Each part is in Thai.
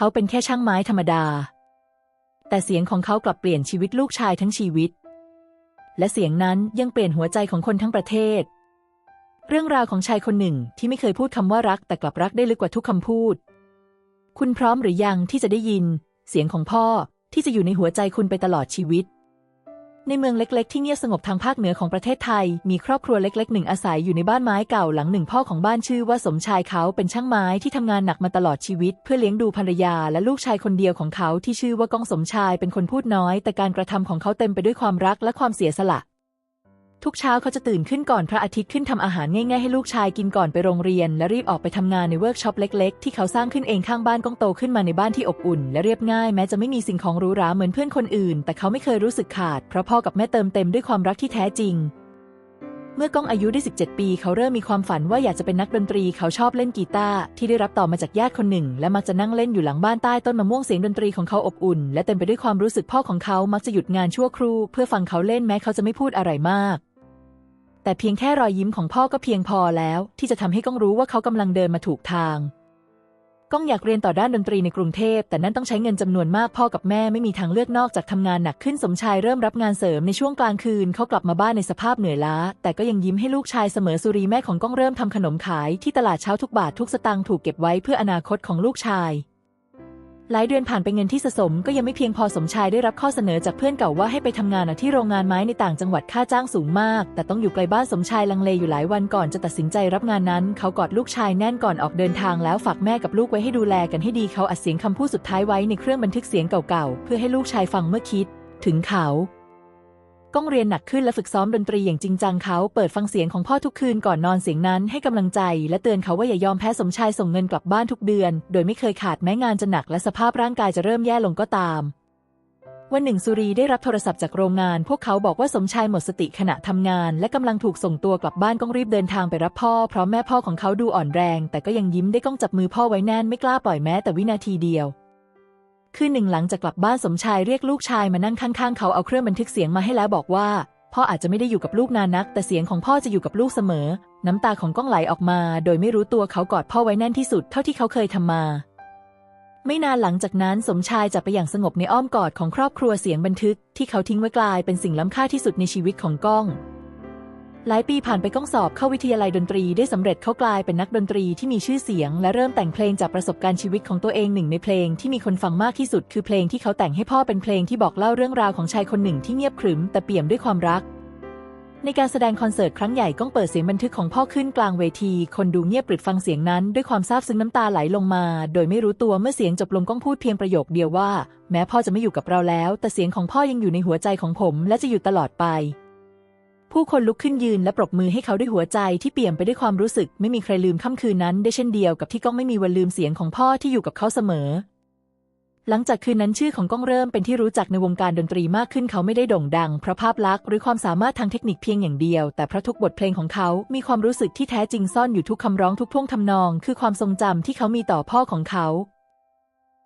เขาเป็นแค่ช่างไม้ธรรมดา แต่เสียงของเขากลับเปลี่ยนชีวิตลูกชายทั้งชีวิต และเสียงนั้นยังเปลี่ยนหัวใจของคนทั้งประเทศ เรื่องราวของชายคนหนึ่งที่ไม่เคยพูดคำว่ารักแต่กลับรักได้ลึกกว่าทุกคำพูด คุณพร้อมหรือยังที่จะได้ยิน เสียงของพ่อที่จะอยู่ในหัวใจคุณไปตลอดชีวิต ในเมืองเล็ก ๆ ที่เงียบสงบทางภาคเหนือของประเทศไทย มีครอบครัวเล็กๆหนึ่งอาศัยอยู่ในบ้านไม้เก่าหลังหนึ่งพ่อของบ้านชื่อว่าสมชายเขาเป็นช่างไม้ที่ทำงานหนักมาตลอดชีวิต เพื่อเลี้ยงดูภรรยาและลูกชายคนเดียวของเขาที่ชื่อว่าก้องสมชายเป็นคนพูดน้อย แต่การกระทำของเขาเต็มไปด้วยความรักและความเสียสละ ทุกเช้าเขาจะตื่นขึ้นก่อนพระอาทิตย์ขึ้นทำอาหารง่ายๆให้ลูกชายกินก่อนไปโรงเรียน และรีบออกไปทำงานในเวิร์กช็อปเล็กๆ ที่เขาสร้างขึ้นเองข้างบ้านก้องโตขึ้นมาในบ้านที่อบอุ่น และเรียบง่ายแม้จะไม่มีสิ่งของหรูหราเหมือนเพื่อนคนอื่น แต่เขาไม่เคยรู้สึกขาดเพราะพ่อกับแม่เติมเต็มด้วยความรักที่แท้จริง เมื่อก้องอายุได้ 17 ปี เขาเริ่มมีความฝันว่าอยากจะเป็นนักดนตรี เขาชอบเล่นกีตาร์ที่ได้รับต่อมาจากญาติคนหนึ่ง และมักจะนั่งเล่นอยู่หลังบ้านใต้ต้นมะม่วงเสียงดนตรีของเขาอบอุ่น และเต็มไปด้วยความรู้สึกพ่อของเขามักจะหยุดงานชั่วครู่ เพื่อฟังเขาเล่นแม้เขาจะไม่พูดอะไรมาก แต่เพียงแค่รอยยิ้มของพ่อก็เพียงพอแล้ว ที่จะทำให้ก้องรู้ว่าเขากำลังเดินมาถูกทาง ก้องอยากเรียนต่อด้านดนตรีในกรุงเทพ แต่นั่นต้องใช้เงินจำนวนมากพ่อกับแม่ไม่มีทางเลือกนอกจากทำงานหนักขึ้นสมชายเริ่มรับงานเสริมในช่วงกลางคืนเขากลับมาบ้านในสภาพเหนื่อยล้า แต่ก็ยังยิ้มให้ลูกชายเสมอสุรีแม่ของก้องเริ่มทำขนมขายที่ตลาดเช้าทุกบาททุกสตางค์ถูกเก็บไว้เพื่ออนาคตของลูกชาย หลายเดือนผ่านไปเงินที่สะสมก็ยังไม่เพียงพอสมชายได้รับข้อเสนอจากเพื่อนเก่าว่าให้ไปทำงานที่โรงงานไม้ในต่างจังหวัดค่าจ้างสูงมาก แต่ต้องอยู่ไกลบ้านสมชายลังเลอยู่หลายวันก่อนจะตัดสินใจรับงานนั้น เขากอดลูกชายแน่นก่อนออกเดินทางแล้วฝากแม่กับลูกไว้ให้ดูแลกันให้ดีเขาอัดเสียงคำพูดสุดท้ายไว้ในเครื่องบันทึกเสียงเก่าๆเพื่อให้ลูกชายฟังเมื่อคิด ถึงเขา ก้องเรียนหนักขึ้นและฝึกซ้อมดนตรีอย่างจริงจังเขา เปิดฟังเสียงของพ่อทุกคืนก่อนนอนเสียงนั้นให้กำลังใจ และเตือนเขาว่าอย่ายอมแพ้สมชายส่งเงินกลับบ้านทุกเดือน โดยไม่เคยขาดแม้งานจะหนักและสภาพร่างกายจะเริ่มแย่ลงก็ตาม วันหนึ่งสุรีได้รับโทรศัพท์จากโรงงาน พวกเขาบอกว่าสมชายหมดสติขณะทำงาน และกำลังถูกส่งตัวกลับบ้านก้องรีบเดินทางไปรับพ่อเพราะแม่พ่อของเขาดูอ่อนแรง แต่ก็ยังยิ้มได้ก้องจับมือพ่อไว้แน่นไม่กล้าปล่อยแม้แต่วินาทีเดียว คืนหนึ่งหลังจากกลับบ้านสมชายเรียกลูกชายมานั่งข้างๆ เขาเอาเครื่องบันทึกเสียงมาให้แล้วบอกว่า พ่ออาจจะไม่ได้อยู่กับลูกนานนัก แต่เสียงของพ่อจะอยู่กับลูกเสมอ น้ำตาของก้องไหลออกมา โดยไม่รู้ตัวเขากอดพ่อไว้แน่นที่สุดเท่าที่เขาเคยทำมา ไม่นานหลังจากนั้นสมชายจะไปอย่างสงบในอ้อมกอดของครอบครัวเสียงบันทึก ที่เขาทิ้งไว้กลายเป็นสิ่งล้ำค่าที่สุดในชีวิตของก้อง หลายปีผ่านไปก้องสอบเข้าวิทยาลัยดนตรีได้สำเร็จเขากลายเป็นนักดนตรีที่มีชื่อเสียง และเริ่มแต่งเพลงจากประสบการณ์ชีวิตของตัวเองหนึ่งในเพลงที่มีคนฟังมากที่สุด คือเพลงที่เขาแต่งให้พ่อเป็นเพลงที่บอกเล่าเรื่องราวของชายคนหนึ่งที่เงียบขรึม แต่เปี่ยมด้วยความรัก ในการแสดงคอนเสิร์ตครั้งใหญ่ก้องเปิดเสียงบันทึกของพ่อขึ้นกลางเวที คนดูเงียบปริดฟังเสียงนั้น ด้วยความซาบซึ้งน้ำตาไหลลงมา โดยไม่รู้ตัวเมื่อเสียงจบลงก้องพูดเพียงประโยคเดียวว่า แม้พ่อจะไม่อยู่กับเราแล้ว แต่เสียงของพ่อยังอยู่ในหัวใจของผม และจะอยู่ตลอดไป ผู้คนลุกขึ้นยืนและปรบมือให้เขาด้วยหัวใจที่เปี่ยมไปด้วยความรู้สึก ไม่มีใครลืมค่ำคืนนั้น ได้เช่นเดียวกับที่ก้องไม่มีวันลืมเสียงของพ่อที่อยู่กับเขาเสมอ หลังจากคืนนั้นชื่อของก้องเริ่มเป็นที่รู้จักในวงการดนตรีมากขึ้นเขาไม่ได้โด่งดังเพราะภาพลักษณ์หรือความสามารถทางเทคนิคเพียงอย่างเดียว แต่เพราะทุกบทเพลงของเขา มีความรู้สึกที่แท้จริงซ่อนอยู่ทุกคำร้องทุกท่วงทำนอง คือความทรงจำที่เขามีต่อพ่อของเขา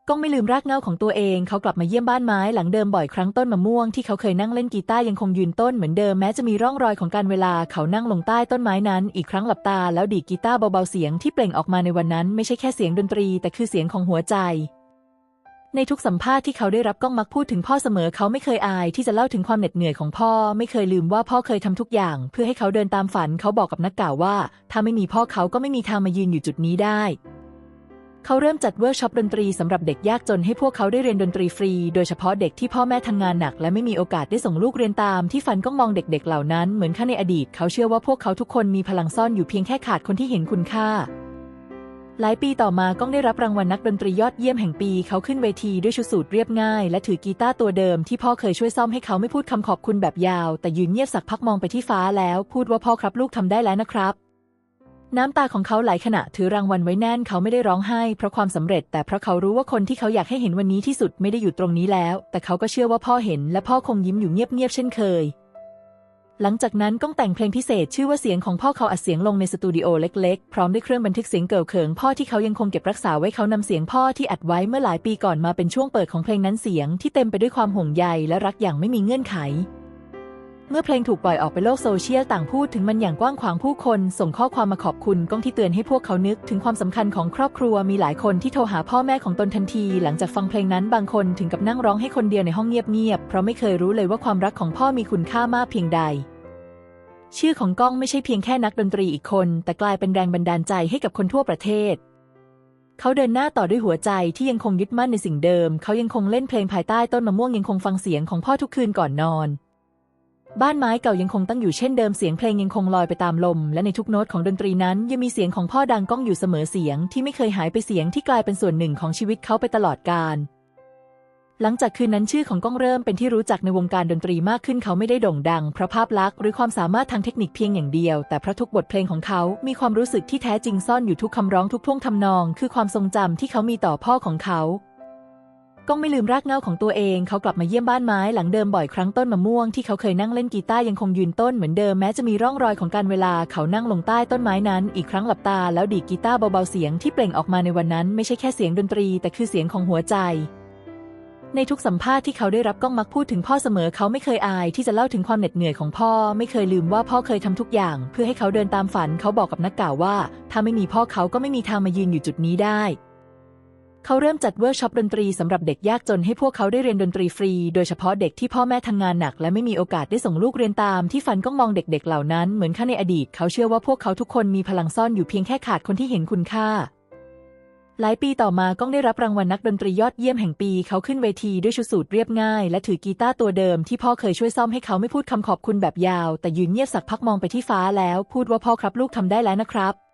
ก้องไม่ลืมรากเง้าของตัวเอง เขากลับมาเยี่ยมบ้านไม้หลังเดิมบ่อยครั้งต้นมะม่วงที่เขาเคยนั่งเล่นกีตาร์ยังคงยืนต้นเหมือนเดิมแม้จะมีร่องรอยของการเวลาเขานั่งลงใต้ต้นไม้นั้น อีกครั้งหลับตาแล้วดีดกีตาร์เบาๆเสียงที่เปล่งออกมาในวันนั้นไม่ใช่แค่เสียงดนตรี แต่คือเสียงของหัวใจ ในทุกสัมภาษณ์ที่เขาได้รับก้องมักพูดถึงพ่อเสมอเขาไม่เคยอายที่จะเล่าถึงความเหน็ดเหนื่อยของพ่อ ไม่เคยลืมว่าพ่อเคยทำทุกอย่าง เพื่อให้เขาเดินตามฝันเขาบอกกับนักข่าวว่า ถ้าไม่มีพ่อเขาก็ไม่มีทางมายืนอยู่จุดนี้ได้ เขาเริ่มจัดเวิร์กช็อปดนตรีสำหรับเด็กยากจนให้พวกเขาได้เรียนดนตรีฟรี โดยเฉพาะเด็กที่พ่อแม่ทำงานหนัก และไม่มีโอกาสได้ส่งลูกเรียนตามที่ฝันก้องมองเด็กๆ เหล่านั้นเหมือนข้าในอดีต เขาเชื่อว่าพวกเขาทุกคนมีพลังซ่อนอยู่เพียงแค่ขาดคนที่เห็นคุณค่า หลายปีต่อมาก้องได้รับรางวัลนักดนตรียอดเยี่ยมแห่งปี เขาขึ้นเวทีด้วยชุดสูทเรียบง่าย และถือกีตาร์ตัวเดิมที่พ่อเคยช่วยซ่อมให้เขาไม่พูดคำขอบคุณแบบยาว แต่ยืนเงียบสักพักมองไปที่ฟ้าแล้ว พูดว่าพ่อครับลูกทำได้แล้วนะครับ น้ำตาของเขาไหลขณะถือรางวัลไว้แน่นเขาไม่ได้ร้องไห้เพราะความสำเร็จ แต่เพราะเขารู้ว่าคนที่เขาอยากให้เห็นวันนี้ที่สุดไม่ได้อยู่ตรงนี้แล้ว แต่เขาก็เชื่อว่าพ่อเห็น และพ่อคงยิ้มอยู่เงียบๆเช่นเคย หลังจากนั้นก้องแต่งเพลงพิเศษ ชื่อว่าเสียงของพ่อเขาอัดเสียงลงในสตูดิโอเล็กๆ พร้อมด้วยเครื่องบันทึกเสียงเก่าเขิงพ่อที่เขายังคงเก็บรักษาไว้เขานำเสียงพ่อที่อัดไว้เมื่อหลายปีก่อนมาเป็นช่วงเปิดของเพลงนั้นเสียงที่เต็มไปด้วยความห่วงใยและรักอย่างไม่มีเงื่อนไข เมื่อเพลงถูกปล่อยออกไปโลกโซเชียลต่างพูดถึงมันอย่างกว้างขวางผู้คน ส่งข้อความมาขอบคุณก้องที่เตือนให้พวกเขานึก ถึงความสำคัญของครอบครัวมีหลายคนที่โทรหาพ่อแม่ของตนทันที หลังจากฟังเพลงนั้นบางคนถึงกับนั่งร้องให้คนเดียวในห้องเงียบๆเพราะไม่เคยรู้เลยว่าความรักของพ่อมีคุณค่ามากเพียงใด ชื่อของก้องไม่ใช่เพียงแค่นักดนตรีอีกคน แต่กลายเป็นแรงบันดาลใจให้กับคนทั่วประเทศเขาเดินหน้าต่อด้วยหัวใจที่ยังคงยึดมั่นในสิ่งเดิม เขายังคงเล่นเพลงภายใต้ต้นมะม่วงยังคงฟังเสียงของพ่อทุกคืนก่อนนอน บ้านไม้เก่ายังคงตั้งอยู่เช่นเดิมเสียงเพลงยังคงลอยไปตามลม และในทุกโน้ตของดนตรีนั้น ยังมีเสียงของพ่อดังก้องอยู่เสมอเสียงที่ไม่เคยหายไปเสียงที่กลายเป็นส่วนหนึ่งของชีวิตเขาไปตลอดกาลหลังจากคืนนั้นชื่อของก้องเริ่มเป็นที่รู้จักในวงการดนตรีมากขึ้นเขาไม่ได้โด่งดังเพราะภาพลักษณ์หรือความสามารถทางเทคนิคเพียงอย่างเดียว แต่เพราะทุกบทเพลงของเขา มีความรู้สึกที่แท้จริงซ่อนอยู่ทุกคำร้องทุกท่วงทำนอง คือความทรงจำที่เขามีต่อพ่อของเขา ก้องไม่ลืมรากเงาของตัวเอง เขากลับมาเยี่ยมบ้านไม้หลังเดิมบ่อยครั้งต้นมะม่วงที่เขาเคยนั่งเล่นกีตาร์ยังคงยืนต้นเหมือนเดิมแม้จะมีร่องรอยของการเวลาเขานั่งลงใต้ต้นไม้นั้น อีกครั้งหลับตาแล้วดีดกีตาร์เบาๆเสียงที่เปล่งออกมาในวันนั้นไม่ใช่แค่เสียงดนตรี แต่คือเสียงของหัวใจ ในทุกสัมภาษณ์ที่เขาได้รับก้องมักพูดถึงพ่อเสมอเขาไม่เคยอายที่จะเล่าถึงความเหน็ดเหนื่อยของพ่อ ไม่เคยลืมว่าพ่อเคยทำทุกอย่าง เพื่อให้เขาเดินตามฝันเขาบอกกับนักข่าวว่า ถ้าไม่มีพ่อเขาก็ไม่มีทางมายืนอยู่จุดนี้ได้ เขาเริ่มจัดเวิร์กช็อปดนตรีสำหรับเด็กยากจนให้พวกเขาได้เรียนดนตรีฟรี โดยเฉพาะเด็กที่พ่อแม่ทำงานหนัก และไม่มีโอกาสได้ส่งลูกเรียนตามที่ฝันก้องมองเด็กๆ เหล่านั้นเหมือนข้าในอดีต เขาเชื่อว่าพวกเขาทุกคนมีพลังซ่อนอยู่เพียงแค่ขาดคนที่เห็นคุณค่า หลายปีต่อมาก้องได้รับรางวัลนักดนตรียอดเยี่ยมแห่งปี เขาขึ้นเวทีด้วยชุดสูทเรียบง่าย และถือกีตาร์ตัวเดิมที่พ่อเคยช่วยซ่อมให้เขาไม่พูดคำขอบคุณแบบยาว แต่ยืนเงียบสักพักมองไปที่ฟ้าแล้ว พูดว่าพ่อครับลูกทำได้แล้วนะครับ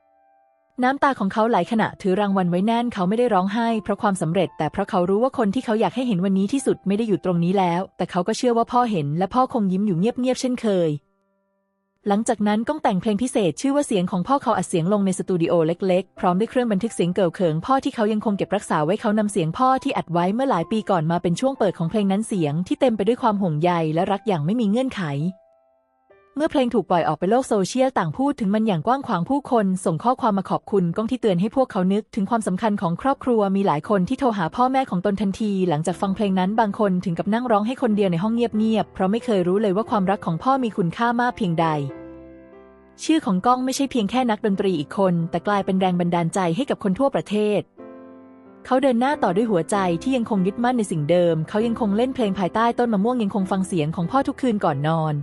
น้ำตาของเขาไหลขณะถือรางวัลไว้แน่นเขาไม่ได้ร้องไห้เพราะความสำเร็จ แต่เพราะเขารู้ว่าคนที่เขาอยากให้เห็นวันนี้ที่สุดไม่ได้อยู่ตรงนี้แล้ว แต่เขาก็เชื่อว่าพ่อเห็น และพ่อคงยิ้มอยู่เงียบๆเช่นเคย หลังจากนั้นก้องแต่งเพลงพิเศษ ชื่อว่าเสียงของพ่อเขาอัดเสียงลงในสตูดิโอเล็กๆ พร้อมด้วยเครื่องบันทึกเสียงเก่าเขิงพ่อที่เขายังคงเก็บรักษาไว้เขานำเสียงพ่อที่อัดไว้เมื่อหลายปีก่อนมาเป็นช่วงเปิดของเพลงนั้นเสียงที่เต็มไปด้วยความห่วงใยและรักอย่างไม่มีเงื่อนไข เมื่อเพลงถูกปล่อยออกไปโลกโซเชียลต่างพูดถึงมันอย่างกว้างขวางผู้คน ส่งข้อความมาขอบคุณก้องที่เตือนให้พวกเขานึก ถึงความสำคัญของครอบครัวมีหลายคนที่โทรหาพ่อแม่ของตนทันที หลังจากฟังเพลงนั้นบางคนถึงกับนั่งร้องให้คนเดียวในห้องเงียบๆเพราะไม่เคยรู้เลยว่าความรักของพ่อมีคุณค่ามากเพียงใด ชื่อของก้องไม่ใช่เพียงแค่นักดนตรีอีกคน แต่กลายเป็นแรงบันดาลใจให้กับคนทั่วประเทศเขาเดินหน้าต่อด้วยหัวใจที่ยังคงยึดมั่นในสิ่งเดิม เขายังคงเล่นเพลงภายใต้ต้นมะม่วงยังคงฟังเสียงของพ่อทุกคืนก่อนนอน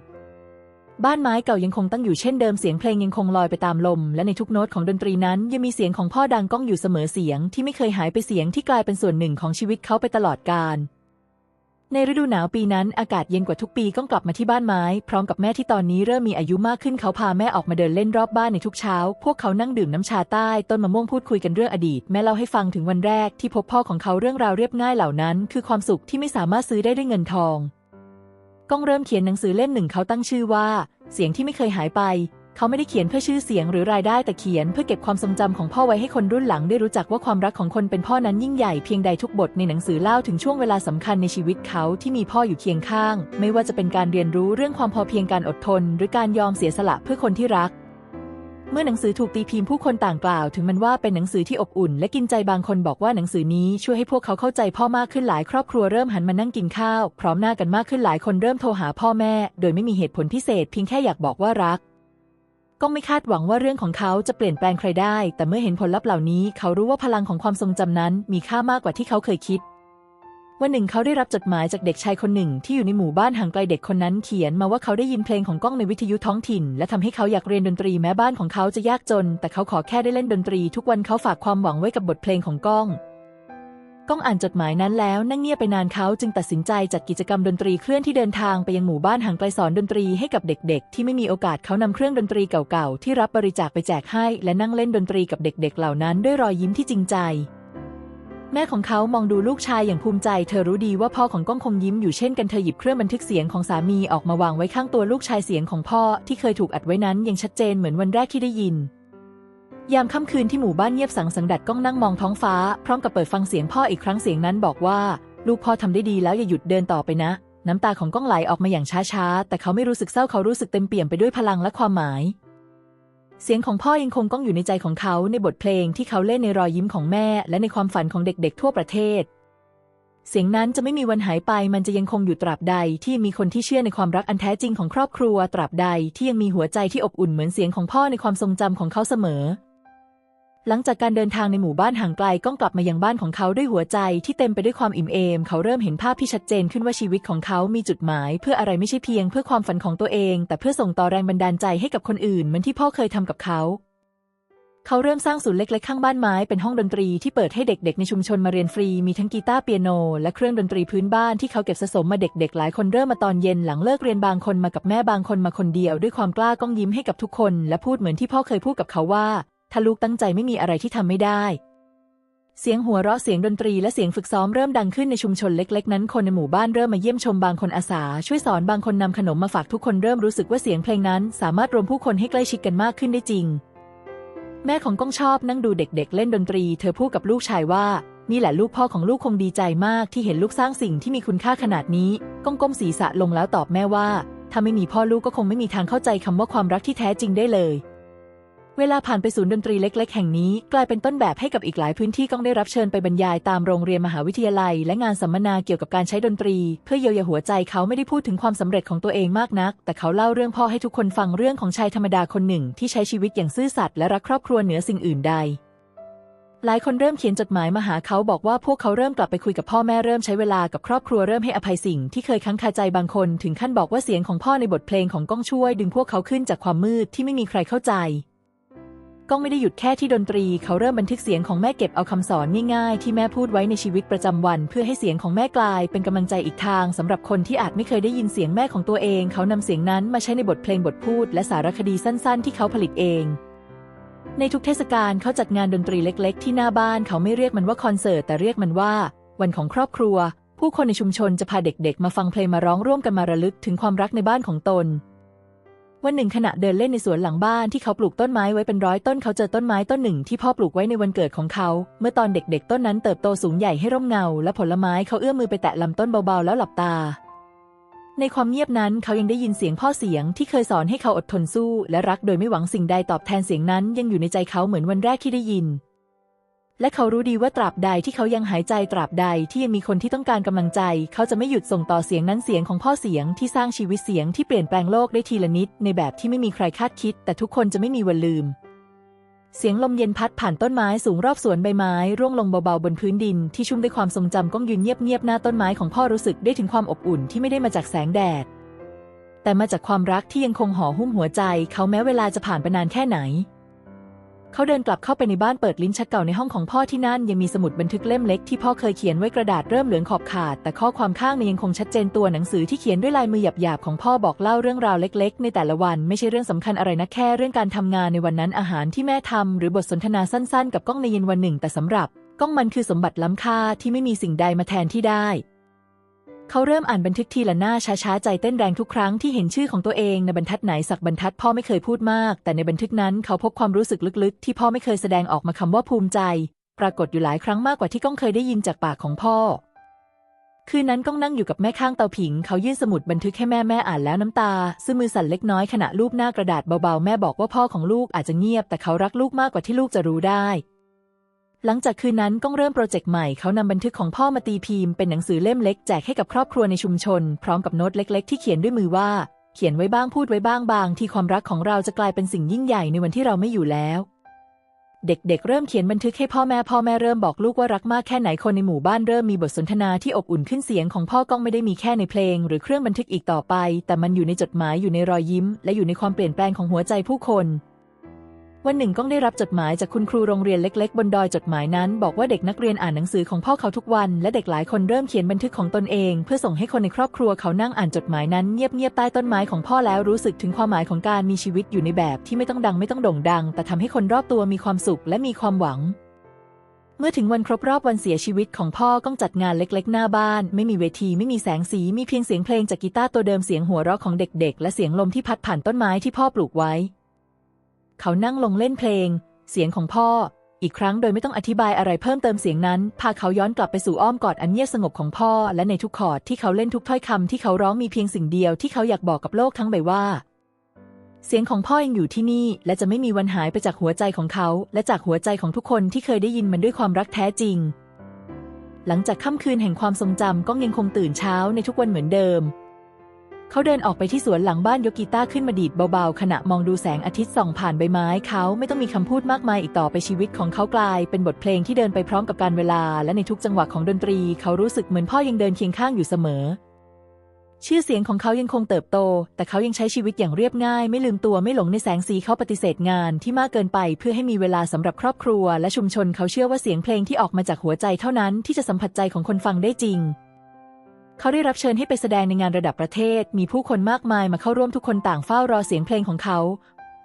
บ้านไม้เก่ายังคงตั้งอยู่เช่นเดิมเสียงเพลงยังคงลอยไปตามลม และในทุกโน้ตของดนตรีนั้น ยังมีเสียงของพ่อดังก้องอยู่เสมอเสียงที่ไม่เคยหายไปเสียงที่กลายเป็นส่วนหนึ่งของชีวิตเขาไปตลอดกาลในฤดูหนาวปีนั้นอากาศเย็นกว่าทุกปีก้องกลับมาที่บ้านไม้พร้อมกับแม่ที่ตอนนี้เริ่มมีอายุมากขึ้นเขาพาแม่ออกมาเดินเล่นรอบบ้านในทุกเช้า พวกเขานั่งดื่มน้ำชาใต้ ต้นมะม่วงพูดคุยกันเรื่องอดีต แม่เล่าให้ฟังถึงวันแรกที่พบพ่อของเขาเรื่องราวเรียบง่ายเหล่านั้น คือความสุขที่ไม่สามารถซื้อได้ด้วยเงินทอง ก้องเริ่มเขียนหนังสือเล่มหนึ่งเขาตั้งชื่อว่า เสียงที่ไม่เคยหายไป เขาไม่ได้เขียนเพื่อชื่อเสียงหรือรายได้แต่เขียนเพื่อเก็บความทรงจำของพ่อไว้ให้คนรุ่นหลังได้รู้จักว่าความรักของคนเป็นพ่อนั้นยิ่งใหญ่เพียงใดทุกบทในหนังสือเล่าถึงช่วงเวลาสำคัญในชีวิตเขาที่มีพ่ออยู่เคียงข้าง ไม่ว่าจะเป็นการเรียนรู้เรื่องความพอเพียงการอดทน หรือการยอมเสียสละเพื่อคนที่รัก เมื่อหนังสือถูกตีพิมพ์ผู้คนต่างกล่าว ถึงมันว่าเป็นหนังสือที่อบอุ่น และกินใจบางคนบอกว่าหนังสือนี้ช่วยให้พวกเขาเข้าใจพ่อมากขึ้นหลายครอบครัวเริ่มหันมานั่งกินข้าว พร้อมหน้ากันมากขึ้นหลายคนเริ่มโทรหาพ่อแม่ โดยไม่มีเหตุผลพิเศษเพียงแค่อยากบอกว่ารักก็ไม่คาดหวังว่าเรื่องของเขาจะเปลี่ยนแปลงใครได้ แต่เมื่อเห็นผลลัพธ์เหล่านี้ เขารู้ว่าพลังของความทรงจำนั้นมีค่ามากกว่าที่เขาเคยคิด วันหนึ่งเขาได้รับจดหมายจากเด็กชายคนหนึ่งที่อยู่ในหมู่บ้านห่างไกลเด็กคนนั้นเขียนมาว่าเขาได้ยินเพลงของก้องในวิทยุท้องถิ่น และทำให้เขาอยากเรียนดนตรีแม้บ้านของเขาจะยากจน แต่เขาขอแค่ได้เล่นดนตรี ทุกวันเขาฝากความหวังไว้กับบทเพลงของก้อง ก้องอ่านจดหมายนั้นแล้วนั่งเงียบไปนานเขาจึงตัดสินใจจัดกิจกรรมดนตรีเคลื่อนที่เดินทางไปยังหมู่บ้านห่างไกลสอนดนตรีให้กับเด็ก ๆ ที่ไม่มีโอกาสเขานำเครื่องดนตรีเก่าๆที่รับบริจาคไปแจกให้ และนั่งเล่นดนตรีกับเด็ก ๆ เหล่านั้นด้วยรอยยิ้มที่จริงใจ แม่ของเขามองดูลูกชายอย่างภูมิใจ เธอรู้ดีว่าพ่อของก้องคงยิ้มอยู่เช่นกันเธอหยิบเครื่องบันทึกเสียงของสามีออกมาวางไว้ข้างตัวลูกชายเสียงของพ่อที่เคยถูกอัดไว้นั้นยังชัดเจนเหมือนวันแรกที่ได้ยิน ยามค่ำคืนที่หมู่บ้านเงียบสังสังดัดก้องนั่งมองท้องฟ้า พร้อมกับเปิดฟังเสียงพ่ออีกครั้งเสียงนั้นบอกว่า ลูกพ่อทำได้ดีแล้วอย่าหยุดเดินต่อไปนะ น้ำตาของก้องไหลออกมาอย่างช้าๆแต่เขาไม่รู้สึกเศร้าเขารู้สึกเต็มเปี่ยมไปด้วยพลังและความหมาย เสียงของพ่อยังคงก้องอยู่ในใจของเขาในบทเพลงที่เขาเล่นในรอยยิ้มของแม่ และในความฝันของเด็กๆ ทั่วประเทศ เสียงนั้นจะไม่มีวันหายไป มันจะยังคงอยู่ตราบใด ที่มีคนที่เชื่อในความรักอันแท้จริงของครอบครัว ตราบใดที่ยังมีหัวใจที่อบอุ่นเหมือนเสียงของพ่อในความทรงจำของเขาเสมอ หลังจากการเดินทางในหมู่บ้านห่างไกลก้องกลับมายังบ้านของเขาด้วยหัวใจที่เต็มไปด้วยความอิ่มเอม เขาเริ่มเห็นภาพที่ชัดเจนขึ้นว่าชีวิตของเขามีจุดหมาย เพื่ออะไรไม่ใช่เพียงเพื่อความฝันของตัวเอง แต่เพื่อส่งต่อแรงบันดาลใจให้กับคนอื่นเหมือนที่พ่อเคยทำกับเขา เขาเริ่มสร้างศูนย์เล็กๆข้างบ้านไม้เป็นห้องดนตรีที่เปิดให้เด็กๆในชุมชนมาเรียนฟรีมีทั้งกีตาร์เปียโน และเครื่องดนตรีพื้นบ้านที่เขาเก็บสะสมมาเด็กๆ หลายคนเริ่มมาตอนเย็นหลังเลิกเรียนบางคนมากับแม่บางคนมาคนเดียว ด้วยความกล้าก้องยิ้มให้กับทุกคน และพูดเหมือนที่พ่อเคยพูดกับเขาว่า ถ้าลูกตั้งใจไม่มีอะไรที่ทำไม่ได้ เสียงหัวเราะเสียงดนตรีและเสียงฝึกซ้อมเริ่มดังขึ้นในชุมชนเล็ก ๆ นั้นคนในหมู่บ้านเริ่มมาเยี่ยมชมบางคนอาสา ช่วยสอนบางคนนำขนมมาฝากทุกคนเริ่มรู้สึกว่าเสียงเพลงนั้น สามารถรวมผู้คนให้ใกล้ชิดกันมากขึ้นได้จริง แม่ของก้องชอบนั่งดูเด็ก ๆ เล่นดนตรี เธอพูดกับลูกชายว่านี่แหละลูกพ่อของลูกคงดีใจมากที่เห็นลูกสร้างสิ่งที่มีคุณค่าขนาดนี้ ก้องก้มศีรษะลงแล้วตอบแม่ว่า ถ้าไม่มีพ่อลูกก็คงไม่มีทางเข้าใจคำว่าความรักที่แท้จริงได้เลย เวลาผ่านไปศูนย์ดนตรีเล็ก ๆ แห่งนี้ กลายเป็นต้นแบบให้กับอีกหลายพื้นที่ก้องได้รับเชิญไปบรรยายตามโรงเรียนมหาวิทยาลัย และงานสัมมนาเกี่ยวกับการใช้ดนตรี เพื่อเยียวยาหัวใจเขาไม่ได้พูดถึงความสำเร็จของตัวเองมากนัก แต่เขาเล่าเรื่องพ่อให้ทุกคนฟังเรื่องของชายธรรมดาคนหนึ่ง ที่ใช้ชีวิตอย่างซื่อสัตย์และรักครอบครัวเหนือสิ่งอื่นใดหลายคนเริ่มเขียนจดหมายมาหาเขาบอกว่าพวกเขาเริ่มกลับไปคุยกับพ่อแม่เริ่มใช้เวลากับครอบครัวเริ่มให้อภัยสิ่งที่เคยค้างคาใจบางคน ถึงขั้นบอกว่าเสียงของพ่อในบทเพลงของก้องช่วย ดึงพวกเขาขึ้นจากความมืดที่ไม่มีใครเข้าใจ ก้องไม่ได้หยุดแค่ที่ดนตรี เขาเริ่มบันทึกเสียงของแม่เก็บเอาคำสอนง่ายๆ ที่แม่พูดไว้ในชีวิตประจำวัน เพื่อให้เสียงของแม่กลายเป็นกำลังใจอีกทางสำหรับคนที่อาจไม่เคยได้ยินเสียงแม่ของตัวเอง เขานำเสียงนั้นมาใช้ในบทเพลงบทพูด และสารคดีสั้นๆ ที่เขาผลิตเอง ในทุกเทศกาลเขาจัดงานดนตรีเล็ก ๆ ที่หน้าบ้าน เขาไม่เรียกมันว่าคอนเสิร์ตแต่เรียกมันว่า วันของครอบครัว ผู้คนในชุมชนจะพาเด็กๆ มาฟังเพลงมาร้องร่วมกันมาระลึกถึงความรักในบ้านของตน วันหนึ่งขณะเดินเล่นในสวนหลังบ้านที่เขาปลูกต้นไม้ไว้เป็นร้อยต้นเขาเจอต้นไม้ต้นหนึ่งที่พ่อปลูกไว้ในวันเกิดของเขา เมื่อตอนเด็กๆ ต้นนั้นเติบโตสูงใหญ่ให้ร่มเงา และผลไม้เขาเอื้อมมือไปแตะลำต้นเบาๆ แล้วหลับตา ในความเงียบนั้นเขายังได้ยินเสียงพ่อเสียงที่เคยสอนให้เขาอดทนสู้ และรักโดยไม่หวังสิ่งใดตอบแทนเสียงนั้นยังอยู่ในใจเขาเหมือนวันแรกที่ได้ยิน และเขารู้ดีว่าตราบใดที่เขายังหายใจตราบใดที่ยังมีคนที่ต้องการกำลังใจ เขาจะไม่หยุดส่งต่อเสียงนั้นเสียงของพ่อเสียงที่สร้างชีวิตเสียงที่เปลี่ยนแปลงโลกได้ทีละนิด ในแบบที่ไม่มีใครคาดคิด แต่ทุกคนจะไม่มีวันลืม เสียงลมเย็นพัดผ่านต้นไม้สูงรอบสวนใบไม้ ร่วงลงเบาๆบนพื้นดิน ที่ชุ่มด้วยความทรงจำก้องยืนเงียบๆหน้าต้นไม้ของพ่อรู้สึกได้ถึงความอบอุ่นที่ไม่ได้มาจากแสงแดด แต่มาจากความรักที่ยังคงห่อหุ้มหัวใจ เขาแม้เวลาจะผ่านไปนานแค่ไหน เขาเดินกลับเข้าไปในบ้านเปิดลิ้นชักเก่าในห้องของพ่อที่นั่นยังมีสมุดบันทึกเล่มเล็กที่พ่อเคยเขียนไว้กระดาษเริ่มเหลืองขอบขาด แต่ข้อความข้างในยังคงชัดเจนตัวหนังสือที่เขียนด้วยลายมือหยาบๆของพ่อบอกเล่าเรื่องราวเล็ก ๆ ในแต่ละวันไม่ใช่เรื่องสำคัญอะไรนะแค่เรื่องการทำงานในวันนั้นอาหารที่แม่ทำหรือบทสนทนาสั้น ๆ กับก้องในเย็นวันหนึ่ง แต่สำหรับก้องมันคือสมบัติล้ำค่าที่ไม่มีสิ่งใดมาแทนที่ได้ เขาเริ่มอ่านบันทึกทีละหน้าช้าๆใจเต้นแรงทุกครั้งที่เห็นชื่อของตัวเองในบรรทัดไหนสักบรรทัดพ่อไม่เคยพูดมาก แต่ในบันทึกนั้นเขาพบความรู้สึกลึกๆ ที่พ่อไม่เคยแสดงออกมาคำว่าภูมิใจ ปรากฏอยู่หลายครั้งมากกว่าที่ก้องเคยได้ยินจากปากของพ่อ คืนนั้นก้องนั่งอยู่กับแม่ข้างเตาผิง เขายื่นสมุดบันทึกให้แม่แม่อ่านแล้วน้ำตา ซึ่งมือสั่นเล็กน้อยขณะลูบหน้ากระดาษเบาๆ แม่บอกว่าพ่อของลูกอาจจะเงียบ แต่เขารักลูกมากกว่าที่ลูกจะรู้ได้ หลังจากคืนนั้นก้องเริ่มโปรเจกต์ใหม่เขานำบันทึกของพ่อมาตีพิมพ์เป็นหนังสือเล่มเล็กแจกให้กับครอบครัวในชุมชน พร้อมกับโน้ตเล็ก ๆ ที่เขียนด้วยมือว่าเขียนไว้บ้างพูดไว้บ้างบางที่ความรักของเราจะกลายเป็นสิ่งยิ่งใหญ่ในวันที่เราไม่อยู่แล้ว เด็กๆเริ่มเขียนบันทึกให้พ่อแม่พ่อแม่เริ่มบอกลูกว่ารักมากแค่ไหนคนในหมู่บ้านเริ่มมีบทสนทนาที่อบอุ่นขึ้นเสียงของพ่อก้องไม่ได้มีแค่ในเพลง หรือเครื่องบันทึกอีกต่อไป แต่มันอยู่ในจดหมายอยู่ในรอยยิ้ม และอยู่ในความเปลี่ยนแปลงของหัวใจผู้คน วันหนึ่งก้องได้รับจดหมายจากคุณครูโรงเรียนเล็ก ๆ บนดอยจดหมายนั้น บอกว่าเด็กนักเรียนอ่านหนังสือของพ่อเขาทุกวัน และเด็กหลายคนเริ่มเขียนบันทึกของตนเอง เพื่อส่งให้คนในครอบครัวเขานั่งอ่านจดหมายนั้นเงียบๆใต้ต้นไม้ของพ่อแล้วรู้สึกถึงความหมายของการมีชีวิตอยู่ในแบบที่ไม่ต้องดังไม่ต้องโด่งดัง แต่ทำให้คนรอบตัวมีความสุขและมีความหวังเมื่อถึงวันครบรอบวันเสียชีวิตของพ่อก้องจัดงานเล็กๆ หน้าบ้าน ไม่มีเวทีไม่มีแสงสี มีเพียงเสียงเพลงจากกีตาร์ตัวเดิมเสียงหัวเราะของเด็กๆ และเสียงลมที่พัดผ่านต้นไม้ที่พ่อปลูกไว้ เขานั่งลงเล่นเพลง เสียงของพ่อ อีกครั้งโดยไม่ต้องอธิบายอะไรเพิ่มเติมเสียงนั้น พาเขาย้อนกลับไปสู่อ้อมกอดอันเงียบสงบของพ่อ และในทุกคอร์ดที่เขาเล่นทุกถ้อยคำที่เขาร้องมีเพียงสิ่งเดียวที่เขาอยากบอกกับโลกทั้งใบว่า เสียงของพ่อยังอยู่ที่นี่ และจะไม่มีวันหายไปจากหัวใจของเขา และจากหัวใจของทุกคนที่เคยได้ยินมันด้วยความรักแท้จริง หลังจากค่ำคืนแห่งความทรงจำก้องยังคงตื่นเช้าในทุกวันเหมือนเดิม เขาเดินออกไปที่สวนหลังบ้านยกกีตาร์ขึ้นมาดีดเบาๆ ขณะมองดูแสงอาทิตย์ส่องผ่านใบไม้เขาไม่ต้องมีคำพูดมากมายอีกต่อไปชีวิตของเขากลาย เป็นบทเพลงที่เดินไปพร้อมกับการเวลา และในทุกจังหวะของดนตรี เขารู้สึกเหมือนพ่อยังเดินเคียงข้างอยู่เสมอ ชื่อเสียงของเขายังคงเติบโต แต่เขายังใช้ชีวิตอย่างเรียบง่าย ไม่ลืมตัวไม่หลงในแสงสีเขาปฏิเสธงานที่มากเกินไป เพื่อให้มีเวลาสำหรับครอบครัว และชุมชนเขาเชื่อว่าเสียงเพลงที่ออกมาจากหัวใจเท่านั้นที่จะสัมผัสใจของคนฟังได้จริง เขาได้รับเชิญให้ไปแสดงในงานระดับประเทศ มีผู้คนมากมายมาเข้าร่วมทุกคนต่างเฝ้ารอเสียงเพลงของเขา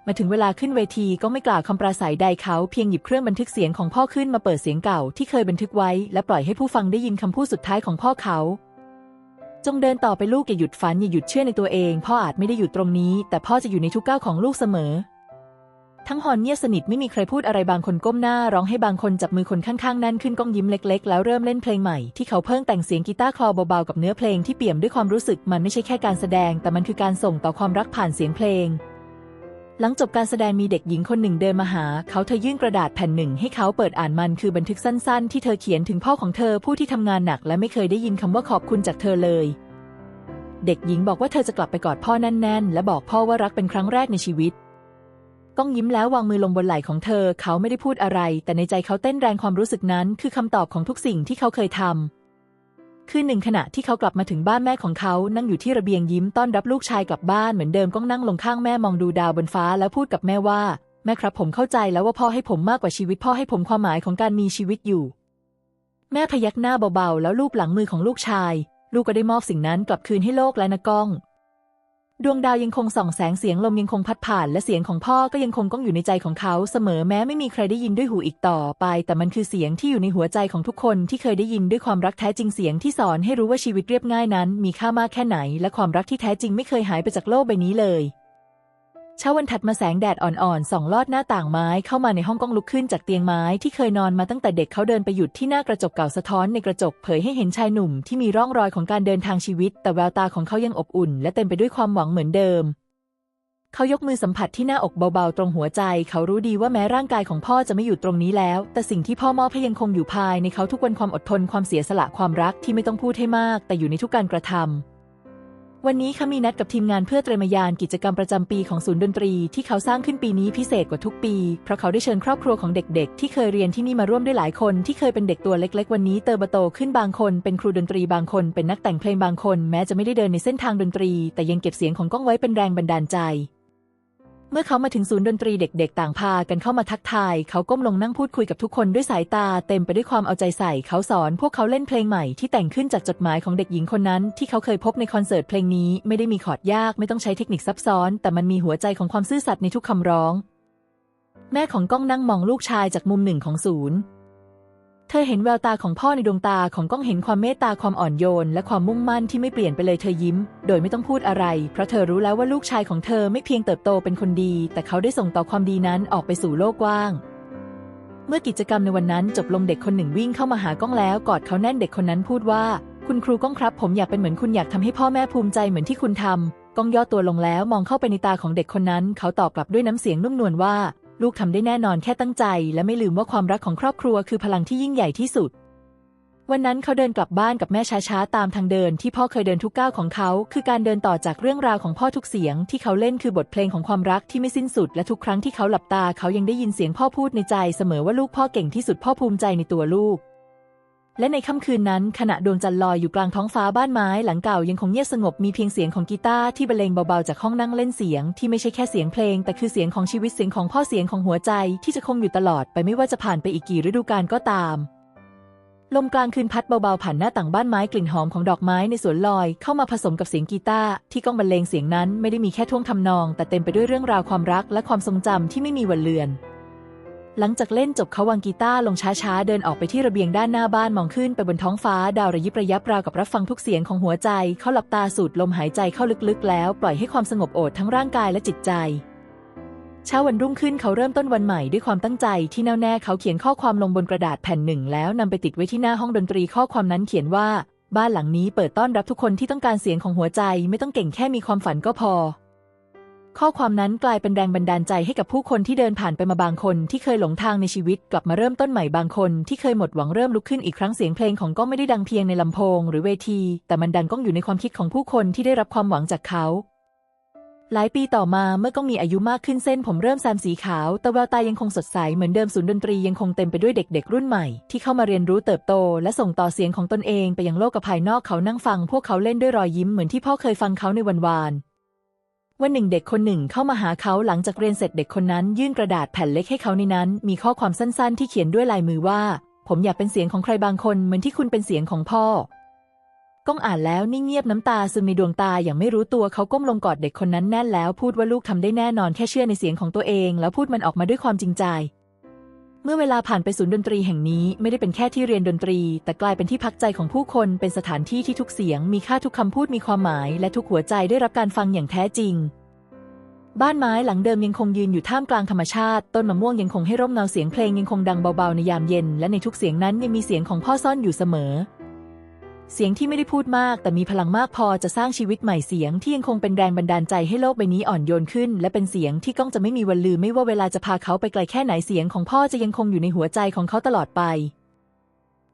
มาถึงเวลาขึ้นเวทีก็ไม่กล่าวคำปราศัยใดเขาเพียงหยิบเครื่องบันทึกเสียงของพ่อขึ้นมาเปิดเสียงเก่าที่เคยบันทึกไว้ และปล่อยให้ผู้ฟังได้ยินคำพูดสุดท้ายของพ่อเขา จงเดินต่อไปลูกอย่าหยุดฝันอย่าหยุดเชื่อในตัวเอง พ่ออาจไม่ได้อยู่ตรงนี้ แต่พ่อจะอยู่ในทุกก้าวของลูกเสมอ ทั้งหอนเงียบสนิทไม่มีใครพูดอะไรบางคนก้มหน้าร้องให้บางคนจับมือคนข้างๆ นั่นขึ้นก้องยิ้มเล็กๆ แล้วเริ่มเล่นเพลงใหม่ที่เขาเพิ่งแต่งเสียงกีตาร์คลอเบาๆกับเนื้อเพลงที่เปี่ยมด้วยความรู้สึกมันไม่ใช่แค่การแสดง แต่มันคือการส่งต่อความรักผ่านเสียงเพลง หลังจบการแสดงมีเด็กหญิงคนหนึ่งเดินมาหา เขาเธอยื่นกระดาษแผ่นหนึ่งให้เขาเปิดอ่านมันคือบันทึกสั้น ๆ ที่เธอเขียนถึงพ่อของเธอผู้ที่ทำงานหนัก และไม่เคยได้ยินคำว่าขอบคุณจากเธอเลยเด็กหญิงบอกว่าเธอจะกลับไปกอดพ่อแน่นๆ และบอกพ่อว่ารักเป็นครั้งแรกในชีวิต ก้องยิ้มแล้ววางมือลงบนไหล่ของเธอ เขาไม่ได้พูดอะไร แต่ในใจเขาเต้นแรงความรู้สึกนั้น คือคำตอบของทุกสิ่งที่เขาเคยทำคืนหนึ่งขณะที่เขากลับมาถึงบ้านแม่ของเขานั่งอยู่ที่ระเบียงยิ้มต้อนรับลูกชายกลับบ้านเหมือนเดิมก้องนั่งลงข้างแม่มองดูดาวบนฟ้าแล้วพูดกับแม่ว่า แม่ครับผมเข้าใจแล้วว่าพ่อให้ผมมากกว่าชีวิตพ่อให้ผมความหมายของการมีชีวิตอยู่ แม่พยักหน้าเบาๆ แล้วลูบหลังมือของลูกชาย ลูกก็ได้มอบสิ่งนั้นกลับคืนให้โลกและนะก้อง ดวงดาวยังคงส่องแสงเสียงลมยังคงพัดผ่าน และเสียงของพ่อก็ยังคงก้องอยู่ในใจของเขาเสมอแม้ไม่มีใครได้ยินด้วยหูอีกต่อไป แต่มันคือเสียงที่อยู่ในหัวใจของทุกคนที่เคยได้ยินด้วยความรักแท้จริงเสียงที่สอนให้รู้ว่าชีวิตเรียบง่ายนั้น มีค่ามากแค่ไหน และความรักที่แท้จริงไม่เคยหายไปจากโลกใบนี้เลย เช้าวันถัดมาแสงแดดอ่อนๆส่องลอดหน้าต่างไม้เข้ามาในห้องก้องลุกขึ้นจากเตียงไม้ที่เคยนอนมาตั้งแต่เด็กเขาเดินไปหยุดที่หน้ากระจกเก่าสะท้อนในกระจกเผยให้เห็นชายหนุ่มที่มีร่องรอยของการเดินทางชีวิต แต่แววตาของเขายังอบอุ่น และเต็มไปด้วยความหวังเหมือนเดิม เขายกมือสัมผัสที่หน้าอกเบาๆ ตรงหัวใจ เขารู้ดีว่าแม้ร่างกายของพ่อจะไม่อยู่ตรงนี้แล้ว แต่สิ่งที่พ่อมอบให้ยังคงอยู่ภายในเขาทุกวันความอดทนความเสียสละความรักที่ไม่ต้องพูดให้มาก แต่อยู่ในทุกการกระทำ วันนี้เขามีนัดกับทีมงานเพื่อเตรียมยานกิจกรรมประจำปีของศูนย์ดนตรีที่เขาสร้างขึ้นปีนี้พิเศษกว่าทุกปี เพราะเขาได้เชิญครอบครัวของเด็กๆ ที่เคยเรียนที่นี่มาร่วมด้วยหลายคนที่เคยเป็นเด็กตัวเล็กๆ วันนี้เติบโตขึ้นบางคนเป็นครูดนตรีบางคน เป็นนักแต่งเพลงบางคน แม้จะไม่ได้เดินในเส้นทางดนตรี แต่ยังเก็บเสียงของก้องไว้เป็นแรงบันดาลใจ เมื่อเขามาถึงศูนย์ดนตรีเด็กๆ ต่างพากันเข้ามาทักทาย เขาก้มลงนั่งพูดคุยกับทุกคนด้วยสายตาเต็มไปด้วยความเอาใจใส่ เขาสอนพวกเขาเล่นเพลงใหม่ที่แต่งขึ้นจากจดหมายของเด็กหญิงคนนั้น ที่เขาเคยพบในคอนเสิร์ตเพลงนี้ไม่ได้มีคอร์ดยากไม่ต้องใช้เทคนิคซับซ้อน แต่มันมีหัวใจของความซื่อสัตย์ในทุกคำร้อง แม่ของก้องนั่งมองลูกชายจากมุมหนึ่งของศูนย์ เธอเห็นแววตาของพ่อในดวงตาของก้องเห็นความเมตตาความอ่อนโยน และความมุ่งมั่นที่ไม่เปลี่ยนไปเลยเธอยิ้ม โดยไม่ต้องพูดอะไร เพราะเธอรู้แล้วว่าลูกชายของเธอไม่เพียงเติบโตเป็นคนดี แต่เขาได้ส่งต่อความดีนั้นออกไปสู่โลกกว้าง เมื่อกิจกรรมในวันนั้นจบลงเด็กคนหนึ่งวิ่งเข้ามาหาก้องแล้วกอดเขาแน่นเด็กคนนั้นพูดว่า คุณครูก้องครับ ผมอยากเป็นเหมือนคุณอยากทำให้พ่อแม่ภูมิใจเหมือนที่คุณทำก้องย่อตัวลงแล้วมองเข้าไปในตาของเด็กคนนั้น เขาตอบกลับด้วยน้ำเสียงนุ่มนวลว่า ลูกทำได้แน่นอนแค่ตั้งใจ และไม่ลืมว่าความรักของครอบครัวคือพลังที่ยิ่งใหญ่ที่สุด วันนั้นเขาเดินกลับบ้านกับแม่ช้าๆตามทางเดินที่พ่อเคยเดินทุกก้าวของเขา คือการเดินต่อจากเรื่องราวของพ่อทุกเสียง ที่เขาเล่นคือบทเพลงของความรักที่ไม่สิ้นสุด และทุกครั้งที่เขาหลับตาเขายังได้ยินเสียงพ่อพูดในใจเสมอว่าลูกพ่อเก่งที่สุดพ่อภูมิใจในตัวลูก และในค่ำคืนนั้นขณะดวงจันทร์ลอยอยู่กลางท้องฟ้าบ้านไม้หลังเก่ายังคงเงียบสงบมีเพียงเสียงของกีตาร์ที่บรรเลงเบาๆจากห้องนั่งเล่นเสียงที่ไม่ใช่แค่เสียงเพลง แต่คือเสียงของชีวิตเสียงของพ่อเสียงของหัวใจที่จะคงอยู่ตลอดไปไม่ว่าจะผ่านไปอีกกี่ฤดูกาลก็ตาม ลมกลางคืนพัดเบาๆผ่านหน้าต่างบ้านไม้กลิ่นหอมของดอกไม้ในสวนลอยเข้ามาผสมกับเสียงกีตาร์ที่ก้องบรรเลงเสียงนั้นไม่ได้มีแค่ท่วงทำนอง แต่เต็มไปด้วยเรื่องราวความรักและความทรงจำที่ไม่มีวันเลือน หลังจากเล่นจบเขาวางกีตาร์ลงช้าๆ เดินออกไปที่ระเบียงด้านหน้าบ้านมองขึ้นไปบนท้องฟ้าดาวระยิบระยับราวกับรับฟังทุกเสียงของหัวใจ เขาหลับตาสูดลมหายใจเข้าลึกๆ แล้วปล่อยให้ความสงบโอดทั้งร่างกายและจิตใจ เช้าวันรุ่งขึ้นเขาเริ่มต้นวันใหม่ด้วยความตั้งใจที่แน่วแน่เขาเขียนข้อความลงบนกระดาษแผ่นหนึ่ง แล้วนำไปติดไว้ที่หน้าห้องดนตรีข้อความนั้นเขียนว่า บ้านหลังนี้เปิดต้อนรับทุกคนที่ต้องการเสียงของหัวใจ ไม่ต้องเก่งแค่มีความฝันก็พอ ข้อความนั้นกลายเป็นแรงบันดาลใจให้กับผู้คนที่เดินผ่านไปมาบางคน ที่เคยหลงทางในชีวิต กลับมาเริ่มต้นใหม่บางคน ที่เคยหมดหวังเริ่มลุกขึ้นอีกครั้งเสียงเพลงของก้องไม่ได้ดังเพียงในลำโพงหรือเวที แต่มันดังก้องอยู่ในความคิดของผู้คนที่ได้รับความหวังจากเขา หลายปีต่อมาเมื่อก้องมีอายุมากขึ้นเส้น ผมเริ่มแซมสีขาวแต่แววตายังคงสดใสเหมือนเดิมศูนย์ดนตรียังคงเต็มไปด้วยเด็ก ๆ รุ่นใหม่ที่เข้ามาเรียนรู้เติบโต และส่งต่อเสียงของตนเองไปยังโลกภายนอกเขานั่งฟัง พวกเขาเล่นด้วยรอยยิ้มเหมือนที่พ่อเคยฟังเขาในวันวาน วันหนึ่งเด็กคนหนึ่งเข้ามาหาเขาหลังจากเรียนเสร็จเด็กคนนั้น ยื่นกระดาษแผ่นเล็กให้เขาในนั้น มีข้อความสั้นๆ ที่เขียนด้วยลายมือว่า ผมอยากเป็นเสียงของใครบางคนเหมือนที่คุณเป็นเสียงของพ่อ ก้องอ่านแล้วนิ่งเงียบน้ำตาซึมในดวงตาอย่างไม่รู้ตัวเขาก้มลงกอดเด็กคนนั้นแน่นแล้วพูดว่าลูกทำได้แน่นอนแค่เชื่อในเสียงของตัวเอง แล้วพูดมันออกมาด้วยความจริงใจ เมื่อเวลาผ่านไปศูนย์ดนตรีแห่งนี้ไม่ได้เป็นแค่ที่เรียนดนตรี แต่กลายเป็นที่พักใจของผู้คนเป็นสถานที่ที่ทุกเสียงมีค่าทุกคำพูดมีความหมาย และทุกหัวใจได้รับการฟังอย่างแท้จริง บ้านไม้หลังเดิมยังคงยืนอยู่ท่ามกลางธรรมชาติ ต้นมะม่วงยังคงให้ร่มเงาเสียงเพลงยังคงดังเบาๆในยามเย็น และในทุกเสียงนั้นยังมีเสียงของพ่อซ่อนอยู่เสมอ เสียงที่ไม่ได้พูดมาก แต่มีพลังมากพอจะสร้างชีวิตใหม่เสียงที่ยังคงเป็นแรงบันดาลใจให้โลกใบนี้อ่อนโยนขึ้น และเป็นเสียงที่ก้องจะไม่มีวันลืมไม่ว่าเวลาจะพาเขาไปไกลแค่ไหนเสียงของพ่อจะยังคงอยู่ในหัวใจของเขาตลอดไป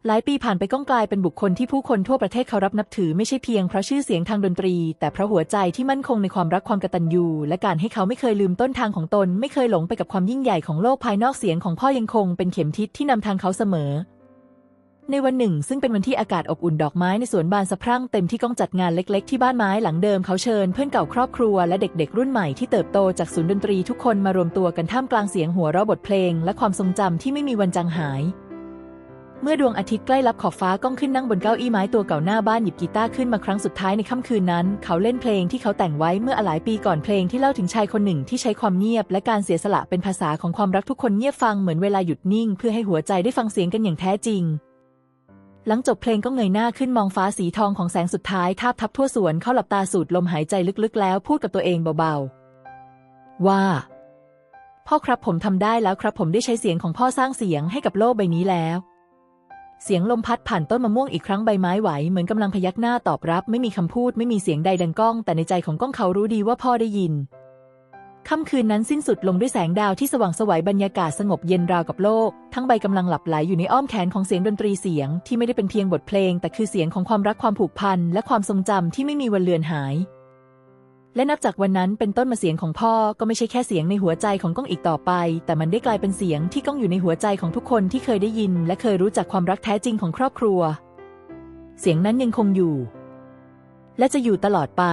หลายปีผ่านไปก้องกลายเป็นบุคคลที่ผู้คนทั่วประเทศเคารพนับถือไม่ใช่เพียงเพราะชื่อเสียงทางดนตรี แต่เพราะหัวใจที่มั่นคงในความรักความกตัญญูและการให้เขาไม่เคยลืมต้นทางของตน ไม่เคยหลงไปกับความยิ่งใหญ่ของโลกภายนอกเสียงของพ่อยังคงเป็นเข็มทิศที่นำทางเขาเสมอ ในวันหนึ่ง ซึ่งเป็นวันที่อากาศอบอุ่นดอกไม้ในสวนบานสะพรั่งเต็มที่ก้องจัดงานเล็ก ๆ ที่บ้านไม้หลังเดิมเขาเชิญเพื่อนเก่าครอบครัวและเด็ก ๆ รุ่นใหม่ที่เติบโตจากศูนย์ดนตรีทุกคนมารวมตัวกันท่ามกลางเสียงหัวเราะบทเพลง และความทรงจำที่ไม่มีวันจางหาย เมื่อดวงอาทิตย์ใกล้ลับขอบฟ้าก้องขึ้นนั่งบนเก้าอี้ไม้ตัวเก่าหน้าบ้านหยิบกีตาร์ขึ้นมาครั้งสุดท้ายในค่ำคืนนั้น เขาเล่นเพลงที่เขาแต่งไว้เมื่อหลายปีก่อนเพลงที่เล่าถึงชายคนหนึ่งที่ใช้ความเงียบ และการเสียสละเป็นภาษาของความรักทุกคนเงียบฟังเหมือนเวลาหยุดนิ่ง เพื่อให้หัวใจได้ฟังเสียงกันอย่างแท้จริง หลังจบเพลงก็เงยหน้าขึ้นมองฟ้าสีทองของแสงสุดท้ายทาบทับทั่วสวนเข้าหลับตาสูดลมหายใจลึกๆ แล้วพูดกับตัวเองเบาๆ ว่า พ่อครับผมทำได้แล้วครับผมได้ใช้เสียงของพ่อสร้างเสียงให้กับโลกใบนี้แล้ว เสียงลมพัดผ่านต้นมะม่วงอีกครั้งใบไม้ไหวเหมือนกำลังพยักหน้าตอบรับ ไม่มีคำพูดไม่มีเสียงใดดังก้อง แต่ในใจของก้องเขารู้ดีว่าพ่อได้ยิน ค่ำคืนนั้นสิ้นสุดลงด้วยแสงดาวที่สว่างสวัยบรรยากาศสงบเย็นราวกับโลก ทั้งใบกำลังหลับไหลอยู่ในอ้อมแขนของเสียงดนตรีเสียงที่ไม่ได้เป็นเพียงบทเพลง แต่คือเสียงของความรักความผูกพัน และความทรงจำที่ไม่มีวันเลือนหาย และนับจากวันนั้นเป็นต้นมาเสียงของพ่อก็ไม่ใช่แค่เสียงในหัวใจของก้องอีกต่อไป แต่มันได้กลายเป็นเสียงที่ก้องอยู่ในหัวใจของทุกคนที่เคยได้ยิน และเคยรู้จักความรักแท้จริงของครอบครัว เสียงนั้นยังคงอยู่ และจะอยู่ตลอดไป